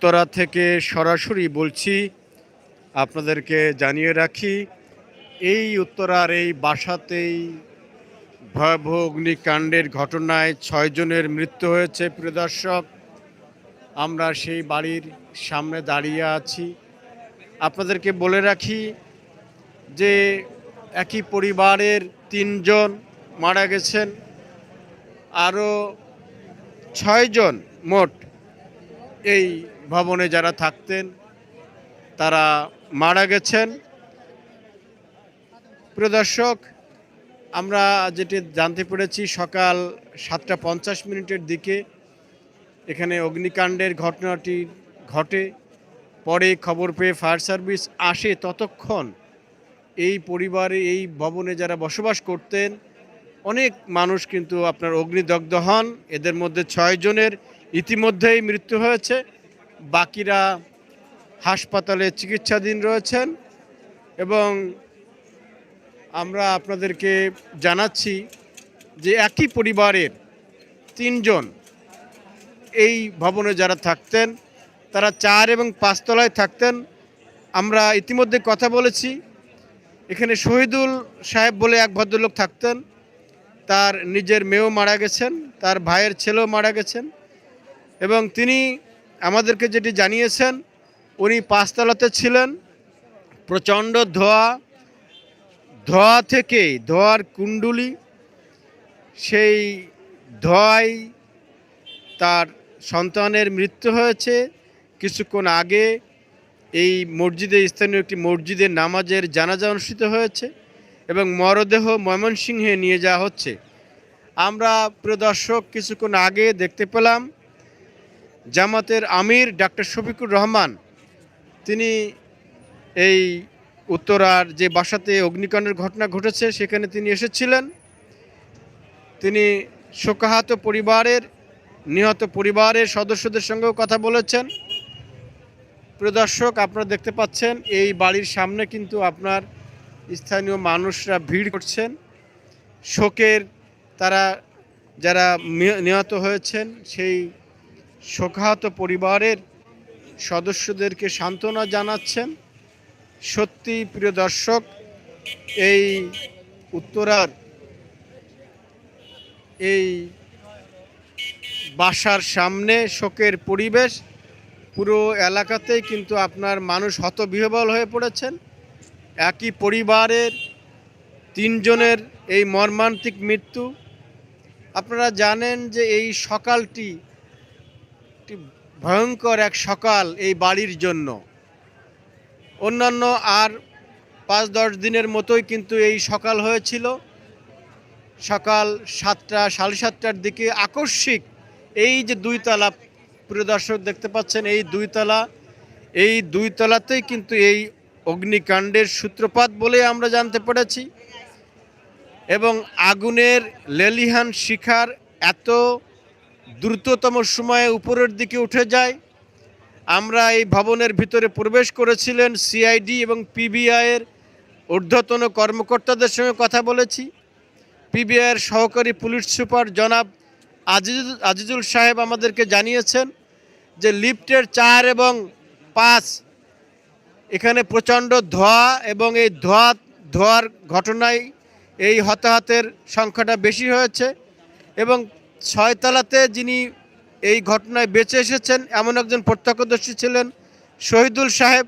উত্তরা থেকে সরাসরি বলছি, আপনাদেরকে জানিয়ে রাখি, এই উত্তরার এই বাসাতেই ভয়াবহ অগ্নিকাণ্ডের ঘটনায় ছয়জনের মৃত্যু হয়েছে, প্রিয় দর্শক। আমরা সেই বাড়ির সামনে দাঁড়িয়ে আছি। আপনাদেরকে বলে রাখি যে, একই পরিবারের তিনজন মারা গেছেন, আরও ছয়জন মোট এই ভবনে যারা থাকতেন, তারা মারা গেছেন। প্রিয় দর্শক, আমরা যেটি জানতে পেরেছি, সকাল সাতটা পঞ্চাশ মিনিটের দিকে এখানে অগ্নিকাণ্ডের ঘটনাটি ঘটে। পরে খবর পেয়ে ফায়ার সার্ভিস আসে ততক্ষণ এই পরিবারে, এই ভবনে যারা বসবাস করতেন, অনেক মানুষ কিন্তু আপনার অগ্নিদগ্ধ হন। এদের মধ্যে ছয়জনের ইতিমধ্যেই মৃত্যু হয়েছে। বাকিরা হাসপাতালে চিকিৎসাধীন রয়েছেন এবং আমরা আপনাদেরকে জানাচ্ছি যে একই পরিবারের তিনজন এই ভবনে যারা থাকতেন, তারা চার এবং পাঁচতলায় থাকতেন। আমরা ইতিমধ্যে কথা বলেছি। এখানে শহীদুল সাহেব বলে এক ভদ্রলোক থাকতেন। তার নিজের মেয়েও মারা গেছেন, তার ভাইয়ের ছেলেও মারা গেছেন এবং তিনি আমাদেরকে যেটি জানিয়েছেন, উনি পাঁচতলাতে ছিলেন। প্রচণ্ড ধোয়া। ধোয়া থেকে ধোয়ার কুণ্ডুলি, সেই ধোয়ায় তার সন্তানের মৃত্যু হয়েছে। কিছুক্ষণ আগে এই মসজিদে, স্থানীয় একটি মসজিদের নামাজের জানাজা অনুষ্ঠিত হয়েছে এবং মরদেহ ময়মনসিংহে নিয়ে যাওয়া হচ্ছে। আমরা প্রিয় দর্শক, কিছুক্ষণ আগে দেখতে পেলাম জামাতের আমির ডাক্তার শফিকুর রহমান, তিনি এই উত্তরার যে বাসাতে অগ্নিকাণ্ডের ঘটনা ঘটেছে, সেখানে তিনি এসেছিলেন। তিনি শোকাহত পরিবারের, নিহত পরিবারের সদস্যদের সঙ্গেও কথা বলেছেন। প্রিয় দর্শক, আপনারা দেখতে পাচ্ছেন, এই বাড়ির সামনে কিন্তু আপনার স্থানীয় মানুষরা ভিড় করছেন। শোকের তারা, যারা নিহত হয়েছেন, সেই শোকাহত পরিবারের সদস্যদেরকে সান্ত্বনা জানাচ্ছেন। সত্যি, প্রিয় দর্শক, এই উত্তরার এই বাসার সামনে শোকের পরিবেশ পুরো এলাকাতেই কিন্তু আপনার মানুষ হতবিহবল হয়ে পড়েছেন। একই পরিবারের তিনজনের এই মর্মান্তিক মৃত্যু। আপনারা জানেন যে এই সকালটি একটি ভয়ঙ্কর এক সকাল এই বাড়ির জন্য। অন্যান্য আর পাঁচ দশ দিনের মতোই কিন্তু এই সকাল হয়েছিল। সকাল সাতটা, সাড়ে সাতটার দিকে আকস্মিক এই যে দুইতলা, প্রিয় দর্শক দেখতে পাচ্ছেন, এই দুইতলা, এই দুইতলাতেই কিন্তু এই অগ্নিকাণ্ডের সূত্রপাত বলে আমরা জানতে পেরেছি। এবং আগুনের লেলিহান শিখার এত দ্রুততম সময়ে উপরের দিকে উঠে যায়। আমরা এই ভবনের ভিতরে প্রবেশ করেছিলেন সিআইডি এবং পিবিআইয়ের ঊর্ধ্বতন কর্মকর্তাদের সঙ্গে কথা বলেছি। পিবিআইয়ের সহকারী পুলিশ সুপার জনাব আজিজুল আজিজুল সাহেব আমাদেরকে জানিয়েছেন যে লিফটের চার এবং পাঁচ এখানে প্রচণ্ড ধোঁয়া এবং এই ধোঁয়া, ধোঁয়ার ঘটনায় এই হতাহতের সংখ্যাটা বেশি হয়েছে এবং ছয়তলাতে যিনি এই ঘটনায় বেঁচে এসেছেন, এমন একজন প্রত্যক্ষদর্শী ছিলেন, শহীদুল সাহেব।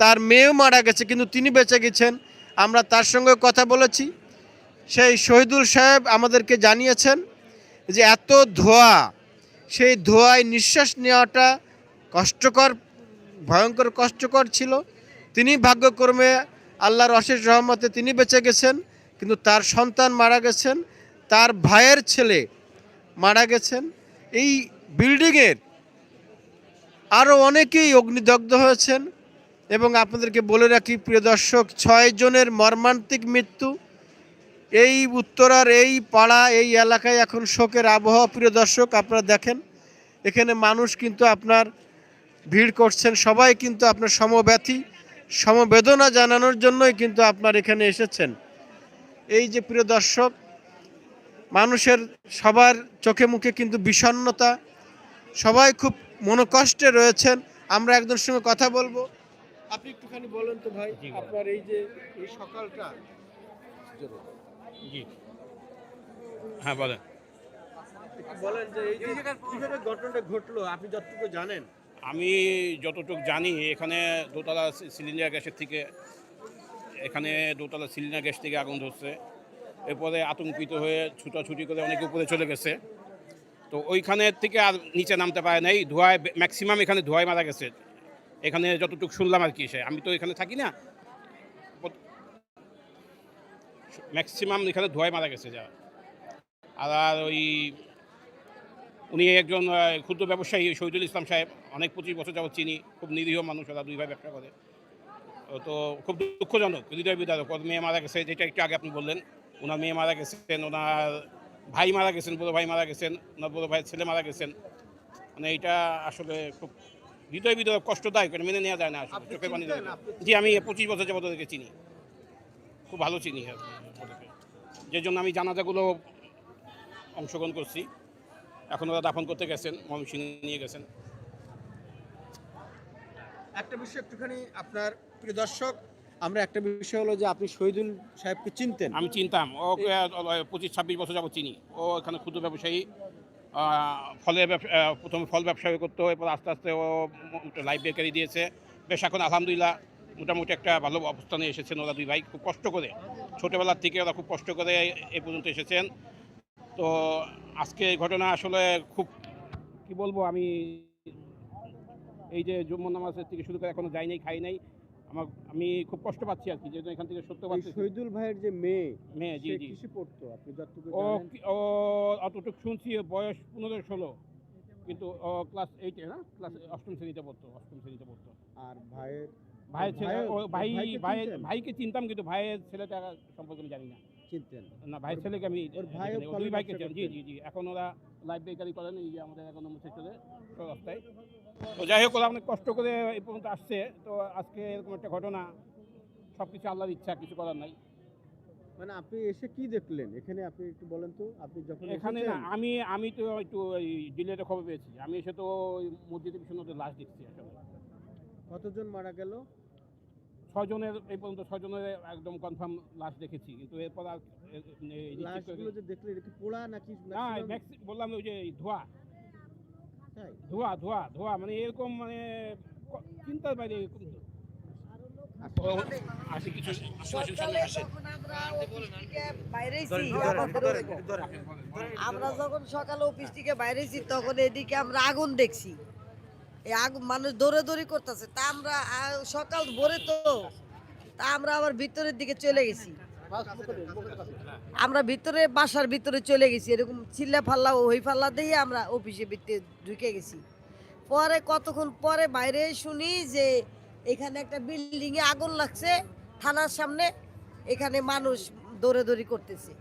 তার মেয়েও মারা গেছে, কিন্তু তিনি বেঁচে গেছেন। আমরা তার সঙ্গে কথা বলেছি। সেই শহীদুল সাহেব আমাদেরকে জানিয়েছেন যে এত ধোঁয়া, সেই ধোঁয়ায় নিঃশ্বাস নেওয়াটা কষ্টকর, ভয়ঙ্কর, কষ্টকর ছিল। তিনি ভাগ্যক্রমে আল্লাহর অশেষ রহমতে তিনি বেঁচে গেছেন, কিন্তু তার সন্তান মারা গেছেন। তার ভাইয়ের ছেলে মারা গেছেন। এই বিল্ডিংয়ের আরও অনেকেই অগ্নিদগ্ধ হয়েছেন এবং আপনাদেরকে বলে রাখি, প্রিয় দর্শক, ছয় জনের মর্মান্তিক মৃত্যু। এই উত্তরার এই পাড়া, এই এলাকায় এখন শোকের আবহাওয়া প্রিয় দর্শক, আপনারা দেখেন, এখানে মানুষ কিন্তু আপনার ভিড় করছেন। সবাই কিন্তু আপনার সমব্যথী, সমবেদনা জানানোর জন্যই কিন্তু আপনার এখানে এসেছেন। এই যে প্রিয় দর্শক মানুষের সবার চোখে মুখে কিন্তু বিষণ্ণতা সবাই খুব মনোকষ্টে রয়েছেন। আমরা একজনের সঙ্গে কথা বলব। আপনি একটুখানি বলেন তো ভাই আপনার এই যে এই সকালটা। জি। হ্যাঁ বলেন। বলেন যে এই যে কীভাবে ঘটনাটা ঘটলো আপনি যতটুকু জানেন। আমি যতটুকু জানি এখানে দোতলা সিলিন্ডার গ্যাসের থেকে এখানে দোতলা সিলিন্ডার গ্যাস থেকে আগুন ধরছে। এরপরে আতঙ্কিত হয়ে ছুটাছুটি করে অনেকে উপরে চলে গেছে। তো ওইখানে থেকে আর নিচে নামতে পারে নাই ধোঁয়ায় ম্যাক্সিমাম এখানে ধোঁয়ায় মারা গেছে। এখানে যতটুকু শুনলাম আর কি সে। আমি তো এখানে থাকি না। ম্যাক্সিমাম এখানে ধোঁয়ায় মারা গেছে যা। আর আর ওই উনি একজন ক্ষুদ্র ব্যবসায়ী, শহীদুল ইসলাম সাহেব। অনেক পঁচিশ বছর যাবত চিনি। খুব নিরীহ মানুষ, ওরা দুই ভাই ব্যবসা করে। তো খুব দুঃখজনক হৃদয় বিদারক মেয়ে মারা গেছে, যেটা একটু আগে আপনি বললেন। ওনার মেয়ে মারা গেছেন ওনার ভাই মারা গেছেন বড় ভাই মারা গেছেন ওনার বড় ভাইয়ের ছেলে মারা গেছেন। মানে এটা আসলে খুব হৃদয় বিদয় কষ্টদায়ক এটা মেনে নেওয়া যায় না আসলে চোখের পানি জি আমি পঁচিশ বছর যাবত ওদেরকে চিনি। খুব ভালো চিনি আর ওদেরকে। যে জন্য আমি জানাজাগুলো অংশগ্রহণ করছি। এখন ওরা দাফন করতে গেছেন ময়মনসিংহে নিয়ে গেছেন। একটা বিষয় একটুখানি আপনার প্রিয় দর্শক আমরা একটা বিষয় হলো যে আপনি শহীদুল সাহেবকে চিনতেন। আমি চিনতাম। ওকে পঁচিশ, ছাব্বিশ বছর যাব চিনি। ও এখানে ক্ষুদ্র ব্যবসায়ী। ফলের ব্যবসা প্রথমে ফল ব্যবসা করতো, এরপর আস্তে আস্তে ও লাইফ বেকারি দিয়েছে। বেশ এখন আলহামদুলিল্লাহ মোটামুটি একটা ভালো অবস্থানে এসেছেন ওরা দুই ভাই। খুব কষ্ট করে। ছোটোবেলার থেকে ওরা খুব কষ্ট করে এ পর্যন্ত এসেছেন। তো আজকে এই ঘটনা আসলে খুব, কি বলব আমি, এই যে জুম্মা নামাজের থেকে শুরু করে এখনও যাই নাই, খাই নাই। আমার আমি খুব কষ্ট পাচ্ছি আর কি যেহেতু এখান থেকে সত্য পাচ্ছি। শহীদুল ভাইয়ের যে মেয়ে মেয়ে জি জি। কিসে পড়তো? আপনি যতটুকু ও ও অতটুকু শুনছি বয়স পনেরো ষোলো। কিন্তু ক্লাস এইটে না? ক্লাস অষ্টম শ্রেণীতে পড়তো অষ্টম শ্রেণীতে পড়তো। আর ভাইয়ের ভাইয়ের ছেলে ভাই ভাইকে ভাইয়ের ভাইকে চিনতাম কিন্তু ভাইয়ের ছেলেটা সম্পর্কে আমি জানি না। চিনতেন? না ভাইয়ের ছেলেকে আমি দুই ভাইকে চিনি। জি জি জি। এখন ওরা লাইফ বেকারি করেন এই যে আমাদের এখন নম্বর সেক্টরে রাস্তায় তো যাই হোক ওরা অনেক কষ্ট করে এই পর্যন্ত আসছে। তো আজকে এরকম একটা ঘটনা সব কিছু আল্লাহর ইচ্ছা কিছু করার নাই। মানে আপনি এসে কি দেখলেন? এখানে আপনি একটু বলেন তো আপনি যখন এখানে না আমি আমি তো একটু ওই ডিলেটে খবর পেয়েছি। আমি এসে তো ওই মসজিদের পিছনে ওদের লাশ দেখছি আসলে। কতজন মারা গেল? ছজনের এই পর্যন্ত ছজনের একদম কনফার্ম লাশ দেখেছি কিন্তু এরপর আর লাশগুলো যে দেখলেন এটা কি পোড়া নাকি না বললাম ওই যে ধোঁয়া? ধোঁয়া ধোঁয়া ধোঁয়া মানে এরকম মানে চিন্তার বাইরে এরকম আমরা যখন সকালে অফিস থেকে বাইরেছি তখন এদিকে আমরা আগুন দেখছি। এই আগুন মানুষ দৌড়ে করতেছে। তা আমরা সকাল ভোরে তো তা আমরা আবার ভিতরের দিকে চলে গেছি। আমরা ভিতরে বাসার ভিতরে চলে গেছি। এরকম চিল্লা ফাল্লা ওই ফাল্লা দিয়ে আমরা অফিসে ভিতরে ঢুকে গেছি। পরে কতক্ষণ পরে বাইরে শুনি যে এখানে একটা বিল্ডিং এ আগুন লাগছে থানার সামনে। এখানে মানুষ দৌড়ে করতেছে।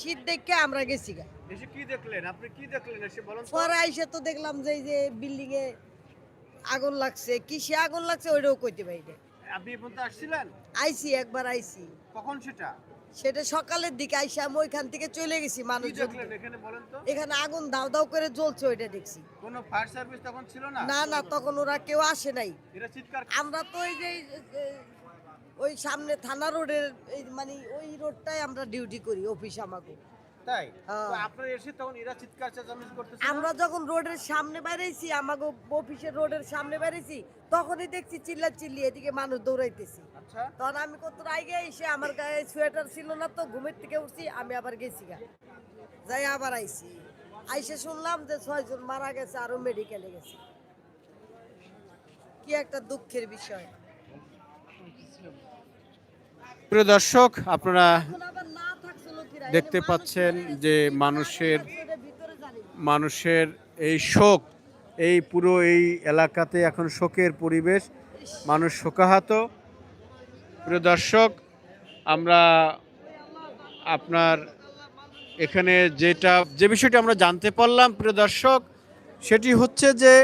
শীত দেখে আমরা গেছি গা। কি দেখলেন? আপনি কি দেখলেন? এসে বলেন তো? পরে আইসে তো দেখলাম যে এই যে বিল্ডিং এ আগুন লাগছে। কিসে আগুন লাগছে ওইটাও কইতে পারি আপনি আসছিলেন? আইসি একবার আইসি কখন সেটা? সেটা সকালের দিকে আইসা আমি ওইখান থেকে চলে গেছি মানুষ এখানে আগুন দাও দাও করে জ্বলছে ওইটা দেখছি। কোনো ফায়ার সার্ভিস তখন ছিল না? না না তখন ওরা কেউ আসে নাই। আমরা তো ওই যে ওই সামনে থানা রোডের মানে ওই রোডটাই আমরা ডিউটি করি অফিস আমাকে। তাই? হ্যাঁ। তো আপনারা এসে তখন এরা চিৎকার চেঁচামেচি করতেছে আমরা যখন রোডের সামনে বেরিয়েছি আমাকে অফিসের রোডের সামনে বেরিয়েছি তখনই দেখছি চিল্লা চিল্লি এদিকে মানুষ দৌড়াইতেছি। আচ্ছা। তখন আমি কত আগে এসে আমার গায়ে সোয়েটার ছিল না তো ঘুমের থেকে উঠছি আমি আবার গেছি গা। যাই আবার আইছি। আইসে শুনলাম যে ছয়জন মারা গেছে আরও মেডিকেলে গেছে। কি একটা দুঃখের বিষয়। প্রিয় দর্শক আপনারা এখন আবার না থাকছে লোকেরা, দেখতে পাচ্ছেন যে মানুষের-। মানুষের এই শোক, এই পুরো এই এলাকাতে এখন শোকের পরিবেশ মানুষ শোকাহত প্রিয় দর্শক, আমরা আপনার এখানে যেটা, যে বিষয়টি আমরা জানতে পারলাম, প্রিয় দর্শক, সেটি হচ্ছে যে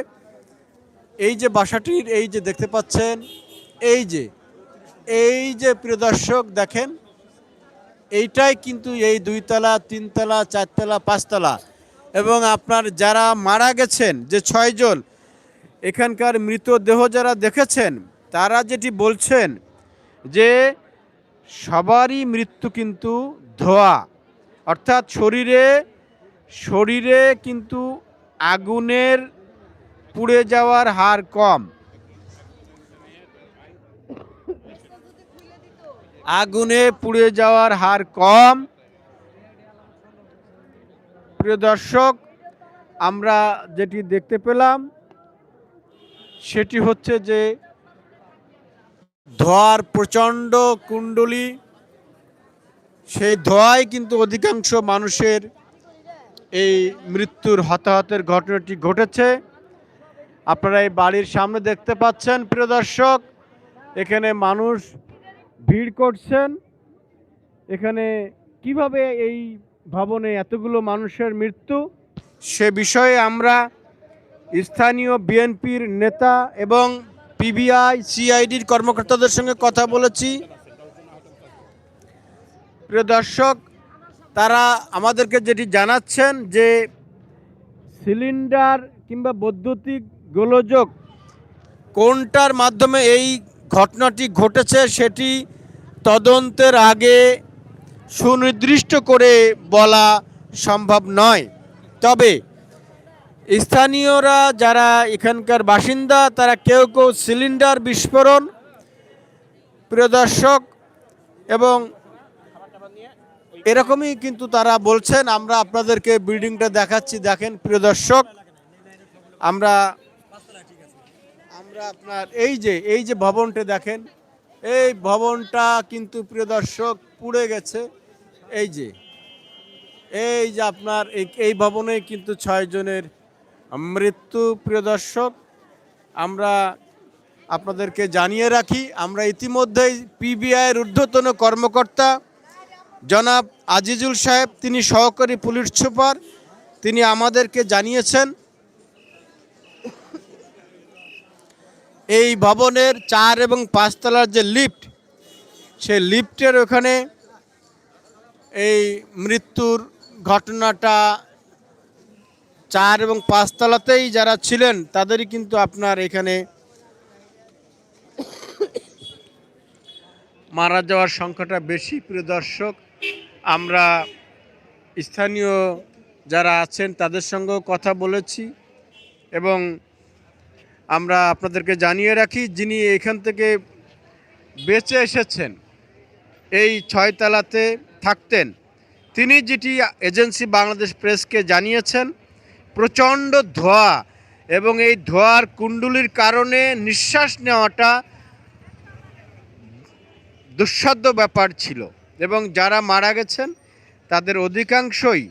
এই যে বাসাটির, এই যে দেখতে পাচ্ছেন, এই যে এই যে প্রিয় দর্শক, দেখেন এইটাই কিন্তু এই দুইতলা, তিনতলা, চারতলা, পাঁচতলা। এবং আপনার যারা মারা গেছেন, যে ছয়জন এখানকার মৃতদেহ যারা দেখেছেন, তারা যেটি বলছেন যে সবারই মৃত্যু কিন্তু ধোয়া। অর্থাৎ শরীরে শরীরে কিন্তু আগুনের পুড়ে যাওয়ার হার কম। আগুনে পুড়ে যাওয়ার হার কম। প্রিয় দর্শক, আমরা যেটি দেখতে পেলাম, সেটি হচ্ছে যে ধোয়ার প্রচণ্ড কুণ্ডলী। সেই ধোঁয়ায় কিন্তু অধিকাংশ মানুষের এই মৃত্যুর হতাহতের ঘটনাটি ঘটেছে। আপনারা এই বাড়ির সামনে দেখতে পাচ্ছেন, প্রিয় দর্শক, এখানে মানুষ ভিড় করছেন? এখানে কীভাবে এই ভবনে এতগুলো মানুষের মৃত্যু? সে বিষয়ে আমরা স্থানীয় বিএনপির নেতা এবং পিবিআই সিআইডির কর্মকর্তাদের সঙ্গে কথা বলেছি। প্রিয় দর্শক তারা আমাদেরকে যেটি জানাচ্ছেন যে সিলিন্ডার কিংবা বৈদ্যুতিক গোলযোগ কোনটার মাধ্যমে এই ঘটনাটি ঘটেছে, সেটি তদন্তের আগে সুনির্দিষ্ট করে বলা সম্ভব নয়। তবে স্থানীয়রা যারা এখানকার বাসিন্দা, তারা কেউ কেউ সিলিন্ডার বিস্ফোরণ, প্রিয় দর্শক, এবং এরকমই কিন্তু তারা বলছেন। আমরা আপনাদেরকে বিল্ডিংটা দেখাচ্ছি, দেখেন প্রিয় দর্শক, আমরা আমরা আপনার এই যে এই যে ভবনটা দেখেন, এই ভবনটা কিন্তু প্রিয় দর্শক পুড়ে গেছে। এই যে এই যে আপনার এই এই ভবনে কিন্তু ছয় জনের মৃত্যু, প্রিয় দর্শক। আমরা আপনাদেরকে জানিয়ে রাখি, আমরা ইতিমধ্যেই পিবিআইয়ের ঊর্ধ্বতন কর্মকর্তা জনাব আজিজুল সাহেব, তিনি সহকারী পুলিশ সুপার, তিনি আমাদেরকে জানিয়েছেন এই ভবনের চার এবং পাঁচতলার যে লিফট সে লিফটের ওখানে এই মৃত্যুর ঘটনাটা চার এবং পাঁচতলাতেই যারা ছিলেন, তাদেরই কিন্তু আপনার এখানে মারা যাওয়ার সংখ্যাটা বেশি। প্রিয় দর্শক, আমরা স্থানীয় যারা আছেন, তাদের সঙ্গেও কথা বলেছি এবং আমরা আপনাদেরকে জানিয়ে রাখি, যিনি এখান থেকে বেঁচে এসেছেন, এই ছয়তলাতে থাকতেন, তিনি যেটি এজেন্সি বাংলাদেশ প্রেসকে জানিয়েছেন, প্রচণ্ড ধোঁয়া এবং এই ধোঁয়ার কুণ্ডুলির কারণে নিঃশ্বাস নেওয়াটা দুঃসাধ্য ব্যাপার ছিল এবং যারা মারা গেছেন, তাদের অধিকাংশই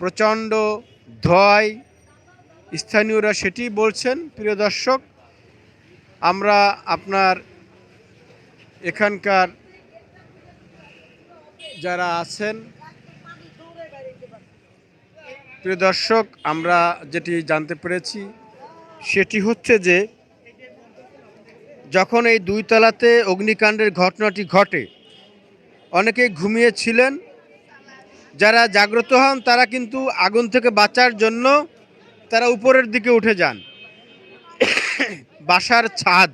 প্রচণ্ড ধোঁয়ায় স্থানীয়রা সেটি বলছেন, প্রিয় দর্শক, আমরা আপনার এখানকার যারা আছেন, প্রিয় দর্শক, আমরা যেটি জানতে পেরেছি, সেটি হচ্ছে যে, যখন এই দুই তলাতে অগ্নিকাণ্ডের ঘটনাটি ঘটে, অনেকেই ঘুমিয়েছিলেন, যারা জাগ্রত হন তারা কিন্তু আগুন থেকে বাঁচার জন্য তারা উপরের দিকে উঠে যান। বাসার ছাদ,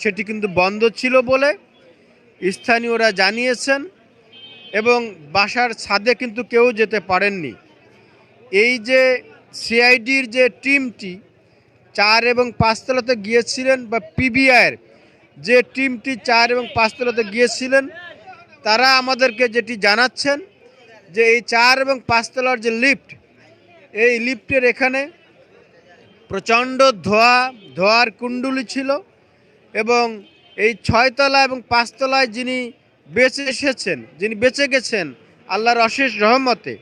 সেটি কিন্তু বন্ধ ছিল বলে স্থানীয়রা জানিয়েছেন এবং বাসার ছাদে কিন্তু কেউ যেতে পারেননি। এই যে সিআইডির যে টিমটি, চার এবং পাঁচতলাতে গিয়েছিলেন বা পিবিআইয়ের যে টিমটি চার এবং পাঁচতলাতে গিয়েছিলেন, তারা আমাদেরকে যেটি জানাচ্ছেন যে এই চার এবং পাঁচতলার যে লিফট এই লিফটের এখানে প্রচণ্ড ধোয়া, ধোয়ার কুণ্ডুলি ছিল এবং এই ছয়তলা এবং পাঁচতলায় যিনি বেঁচে এসেছেন, যিনি বেঁচে গেছেন আল্লাহর অশেষ রহমতে,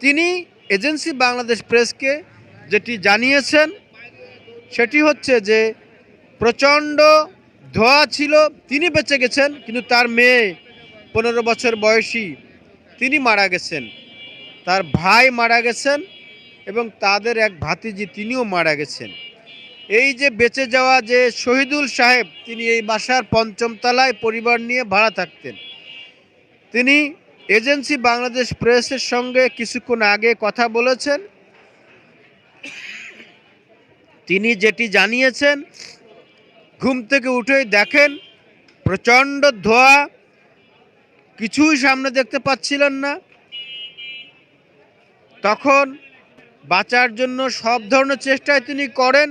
তিনি এজেন্সি বাংলাদেশ প্রেসকে যেটি জানিয়েছেন, সেটি হচ্ছে যে প্রচণ্ড ধোয়া ছিল, তিনি বেঁচে গেছেন, কিন্তু তার মেয়ে পনেরো বছর বয়সী, তিনি মারা গেছেন। তার ভাই মারা গেছেন এবং তাদের এক ভাতিজি তিনিও মারা গেছেন। এই যে বেঁচে যাওয়া যে শহীদুল সাহেব, তিনি এই বাসার পঞ্চম তলায় পরিবার নিয়ে ভাড়া থাকতেন। তিনি এজেন্সি বাংলাদেশ প্রেসের সঙ্গে কিছুক্ষণ আগে কথা বলেছেন। তিনি যেটি জানিয়েছেন, ঘুম থেকে উঠেই দেখেন, প্রচণ্ড ধোয়া, কিছুই সামনে দেখতে পাচ্ছিলেন না। তখন বাঁচার জন্য সব ধরনের চেষ্টায় তিনি করেন।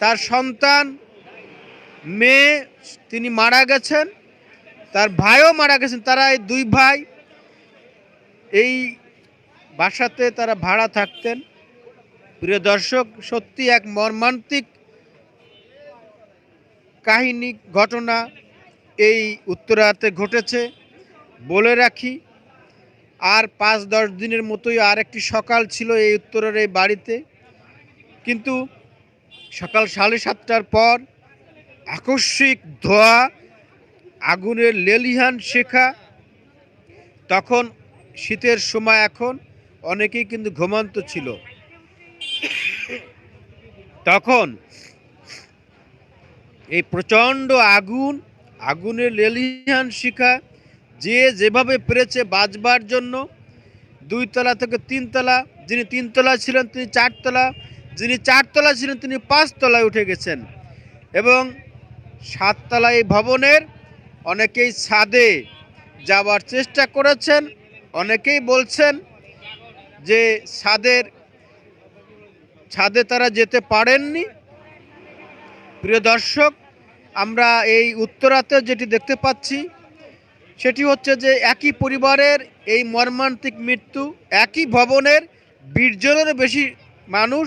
তার সন্তান, মেয়ে, তিনি মারা গেছেন। তার ভাইও মারা গেছেন। তারা এই দুই ভাই এই বাসাতে তারা ভাড়া থাকতেন। প্রিয় দর্শক, সত্যি এক মর্মান্তিক কাহিনী, ঘটনা এই উত্তরাতে ঘটেছে। বলে রাখি আর পাঁচ দশ দিনের মতোই আর একটি সকাল ছিল এই উত্তরের এই বাড়িতে। কিন্তু সকাল সাড়ে সাতটার পর আকস্মিক ধোয়া, আগুনের লেলিহান শেখা, তখন শীতের সময় এখন অনেকেই কিন্তু ঘুমন্ত ছিল। তখন এই প্রচণ্ড আগুন, আগুনের লেলিহান শিখা যে যেভাবে পেরেছে বাজবার জন্য, দুই তলা থেকে তিনতলা যিনি তিনতলা ছিলেন তিনি চারতলা যিনি চারতলা ছিলেন তিনি পাঁচতলায় উঠে গেছেন। এবং সাততলা এই ভবনের অনেকেই ছাদে যাওয়ার চেষ্টা করেছেন, অনেকেই বলছেন যে ছাদের, ছাদে তারা যেতে পারেননি। প্রিয় দর্শক, আমরা এই উত্তরাতে যেটি দেখতে পাচ্ছি সেটি হচ্ছে যে একই পরিবারের এই মর্মান্তিক মৃত্যু, একই ভবনের বিশজনেরও বেশি মানুষ,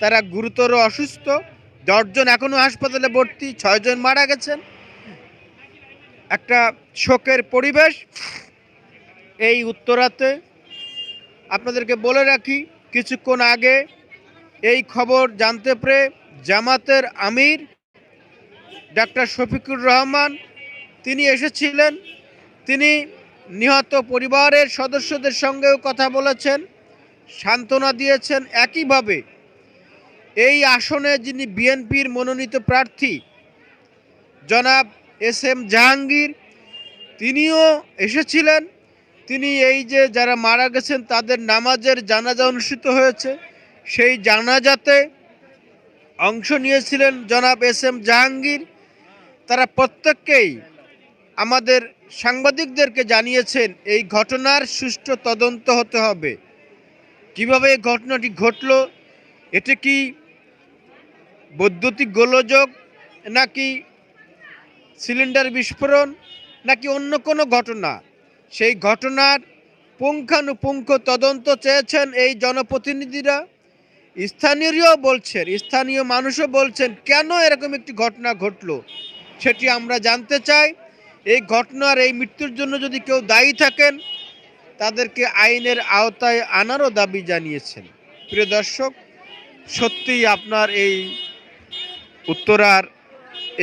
তারা গুরুতর অসুস্থ। দশজন এখনও হাসপাতালে ভর্তি, ছয়জন মারা গেছেন। একটা শোকের পরিবেশ এই উত্তরাতে। আপনাদেরকে বলে রাখি, কিছুক্ষণ আগে এই খবর জানতে পেরে জামাতের আমির ডাক্তার শফিকুর রহমান তিনি এসেছিলেন, তিনি নিহত পরিবারের সদস্যদের সঙ্গেও কথা বলেছেন, সান্ত্বনা দিয়েছেন। একইভাবে এই আসনে যিনি বিএনপির মনোনীত প্রার্থী, জনাব এস এম জাহাঙ্গীর, তিনিও এসেছিলেন। তিনি এই যে যারা মারা গেছেন, তাদের নামাজের জানাজা অনুষ্ঠিত হয়েছে। সেই জানাজাতে অংশ নিয়েছিলেন জনাব এস এম জাহাঙ্গীর। তারা প্রত্যেককেই আমাদের সাংবাদিকদেরকে জানিয়েছেন, এই ঘটনার সুষ্ঠু তদন্ত হতে হবে। কীভাবে এই ঘটনাটি ঘটলো? এটি কি বৈদ্যুতিক গোলযোগ নাকি সিলিন্ডার বিস্ফোরণ নাকি অন্য কোনো ঘটনা? সেই ঘটনার পুঙ্খানুপুঙ্খ তদন্ত চেয়েছেন এই জনপ্রতিনিধিরা। স্থানীয়রাও বলছেন, স্থানীয় মানুষও বলছেন, কেন এরকম একটি ঘটনা ঘটলো? সেটি আমরা জানতে চাই। এই ঘটনার এই মৃত্যুর জন্য যদি কেউ দায়ী থাকেন তাদেরকে আইনের আওতায় আনারও দাবি জানিয়েছেন। প্রিয় দর্শক সত্যিই আপনার এই উত্তরার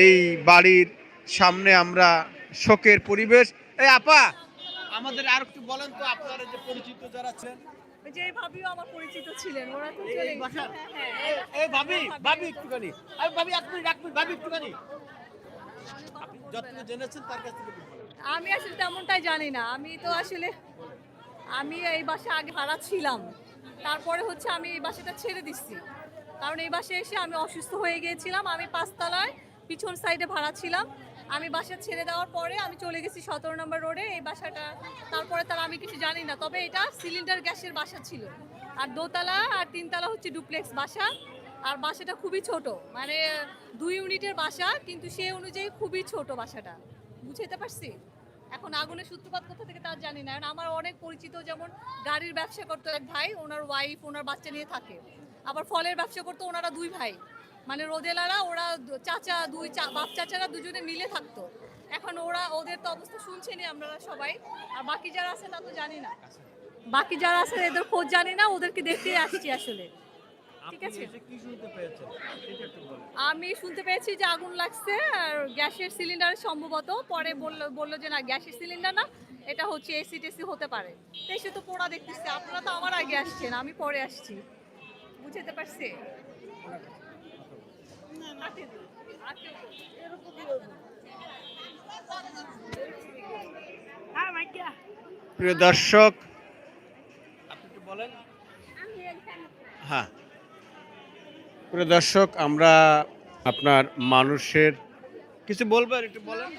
এই বাড়ির সামনে আমরা শোকের পরিবেশ। এই আপা আমাদের আর একটু বলেন তো আপনার যে পরিচিত যারা আছেন। যে ভাবিও আমার পরিচিত ছিলেন ওরা তো চলে গেছে। হ্যাঁ, এই হ্যাঁ। ভাবি ভাবি একটুখানি। আরে ভাবি এক মিনিট এক মিনিট ভাবি একটুখানি। আমি আসলে তেমনটাই জানি না। আমি তো আসলে, আমি এই বাসা আগে ভাড়া ছিলাম। তারপরে হচ্ছে আমি এই বাসাটা ছেড়ে দিচ্ছি। কারণ এই বাসে এসে আমি অসুস্থ হয়ে গিয়েছিলাম। আমি পাঁচতলায় পিছন সাইডে ভাড়া ছিলাম। আমি বাসা ছেড়ে দেওয়ার পরে আমি চলে গেছি সতেরো নম্বর রোডে। এই বাসাটা, তারপরে তার আমি কিছু জানি না। তবে এটা সিলিন্ডার গ্যাসের বাসা ছিল। আর দোতলা আর তিনতলা হচ্ছে ডুপ্লেক্স বাসা। আর বাসাটা খুবই ছোট। মানে দুই ইউনিটের বাসা, কিন্তু সে অনুযায়ী খুবই ছোট বাসাটা। বুঝতে পারছি? এখন আগুনের সূত্রপাত কোথা থেকে তার জানি না। আমার অনেক পরিচিত যেমন গাড়ির ব্যবসা করতো এক ভাই, ওনার ওয়াইফ ওনার বাচ্চা নিয়ে থাকে। আবার ফলের ব্যবসা করতো ওনারা দুই ভাই। মানে রোদেলারা, ওরা চাচা, দুই বাপ চাচারা দুজনে মিলে থাকতো। এখন ওরা, ওদের তো অবস্থা শুনছেনই আমরা সবাই। আর বাকি যারা আছে তা তো জানি না। বাকি যারা আছে এদের খোঁজ জানি না, ওদেরকে দেখতেই আসছি আসলে। ঠিক আছে? আমি শুনতে পেয়েছি যে আগুন লাগছে আর গ্যাসের সিলিন্ডার সম্ভবত। পরে বলল বলল যে না গ্যাসের সিলিন্ডার না এটা হচ্ছে এসি টেসি হতে পারে। এসে তো পোড়া দেখতেছে আপনারা তো আমার আগে আসছেন আমি পরে আসছি। বুঝতে পারছি। প্রিয় দর্শক আপনি একটু বলেন। হ্যাঁ। প্রিয় দর্শক, আমরা আপনার মানুষের কিছু বলবেন একটু বলেন।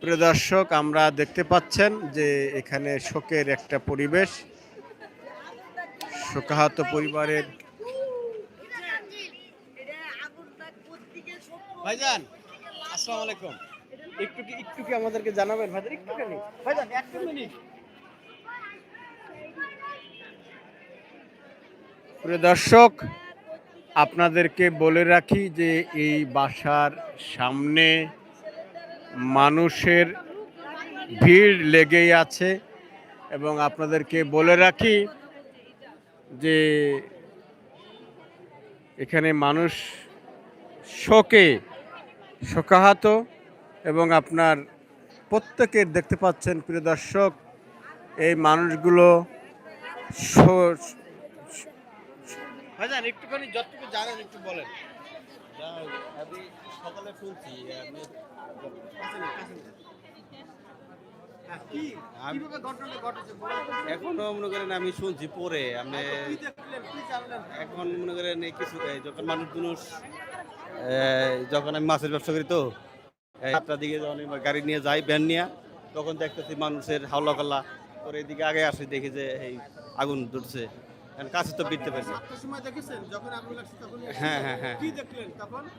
প্রিয় দর্শক, আমরা দেখতে পাচ্ছেন যে এখানে শোকের একটা পরিবেশ। শোকাহত পরিবারের ভাইজান, আসসালামু আলাইকুম। একটু কি একটু কি আমাদেরকে জানাবেন ভাইজান? একটুখানি ভাইজান একটা মিনিট। প্রিয় দর্শক আপনাদেরকে বলে রাখি যে এই বাসার সামনে মানুষের ভিড় লেগেই আছে এবং আপনাদেরকে বলে রাখি যে এখানে মানুষ শোকে, শোকাহত এবং আপনার প্রত্যেকের দেখতে পাচ্ছেন, প্রিয় দর্শক, এই মানুষগুলো ভাইজান, একটুখানি যতটুকু জানেন একটু বলেন আমি সকালে শুনছি আমি? এখনও মনে করেন আমি শুনছি পরে জানলেন এখন মনে করেন কিছু যখন মানুষ মানুষ যখন আমি মাছের ব্যবসা করি তো সাতটার দিকে যখন গাড়ি নিয়ে যাই, ভ্যান নিয়ে, তখন দেখতেছি মানুষের হাওলা কাল্লা পরে এদিকে আগে আসি দেখি যে এই আগুন ধরছে কাছে তো বিরতে পারছি আগুন হ্যাঁ হ্যাঁ হ্যাঁ।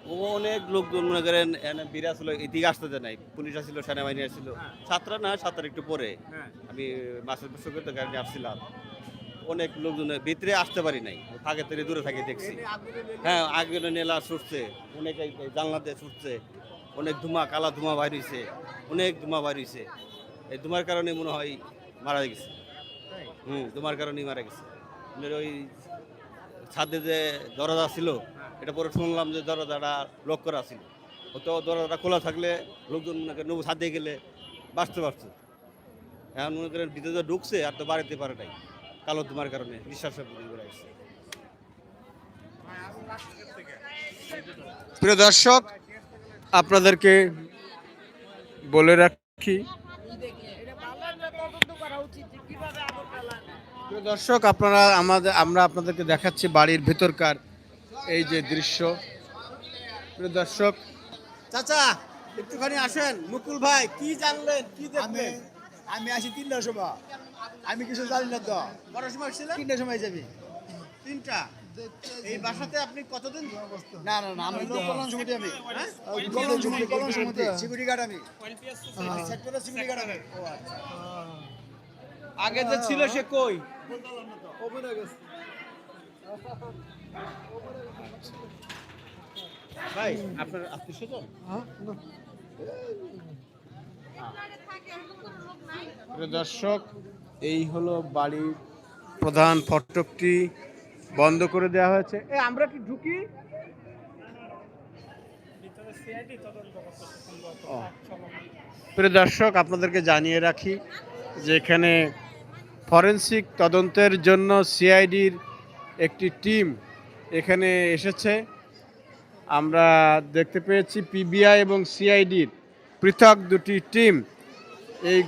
ও অনেক লোকজন মনে করেন এনে বিরা ছিল এদিকে আসতে দেয় নাই। পুলিশ আসছিল সেনাবাহিনী আসছিল। সাতটা না সাতটার একটু পরে হ্যাঁ। আমি মাছের ব্যবসা করতে গাড়ি আসছিলাম। অনেক লোকজন ভিতরে আসতে পারি নাই। ফাঁকে থেকে দূরে থাকে দেখছি। আগুনে হ্যাঁ আগে নেলা ছুটছে। অনেক জানলা দিয়ে ছুটছে। অনেক ধুমা কালা ধুমা বাইর হয়েছে অনেক ধুমা বাইর হয়েছে এই ধুমার কারণে মনে হয় মারা গেছে? হুম ধুমার কারণেই মারা গেছে। আপনার ওই ছাদে যে দরজা ছিল, এটা পরে শুনলাম যে দরজাটা লক করা ছিল। ও তো দরজাটা খোলা থাকলে লোকজন নবু ছাদে গেলে বাঁচতে পারতো। এখন মনে করেন ভিতরে ঢুকছে আর তো বাড়িতে পারে নাই। কালো ধুমার কারণে বিশ্বাস করে প্রিয় দর্শক, আপনাদেরকে বলে রাখি এটা ভালো একটা তদন্ত করা উচিত যে কীভাবে আগুনটা লাগে প্রিয় দর্শক আপনারা আমাদের আমরা আপনাদেরকে দেখাচ্ছি বাড়ির ভেতরকার এই যে দৃশ্য। প্রিয় দর্শক চাচা একটুখানি আসেন। মুকুল ভাই কি জানলেন কি দেখলেন? আমি আসি তিনটার সময়। আমি কিছু জানি না তো। কটার সময় ছিলেন তিনটার সময় যাবি। তিনটা? এই বাসাতে আপনি কতদিন না না না আমি তো কল্যাণ সমিতি আমি। ওই কল্যাণ সমিতি কল্যাণ সমিতি। সিকিউরিটি গার্ড আমি। সেক্টরের সিকিউরিটি গার্ড আমি। আগে যে ছিল সে কই? ভাই, আপনার আত্মীয় দর্শক, এই হলো বাড়ির প্রধান ফটকটি বন্ধ করে দেওয়া হয়েছে। এ, আমরা কি ঢুকি। প্রিয় দর্শক, আপনাদেরকে জানিয়ে রাখি যে এখানে ফরেনসিক তদন্তের জন্য সিআইডির একটি টিম এখানে এসেছে। আমরা দেখতে পেয়েছি পিবিআই এবং সিআইডির পৃথক দুটি টিম। এই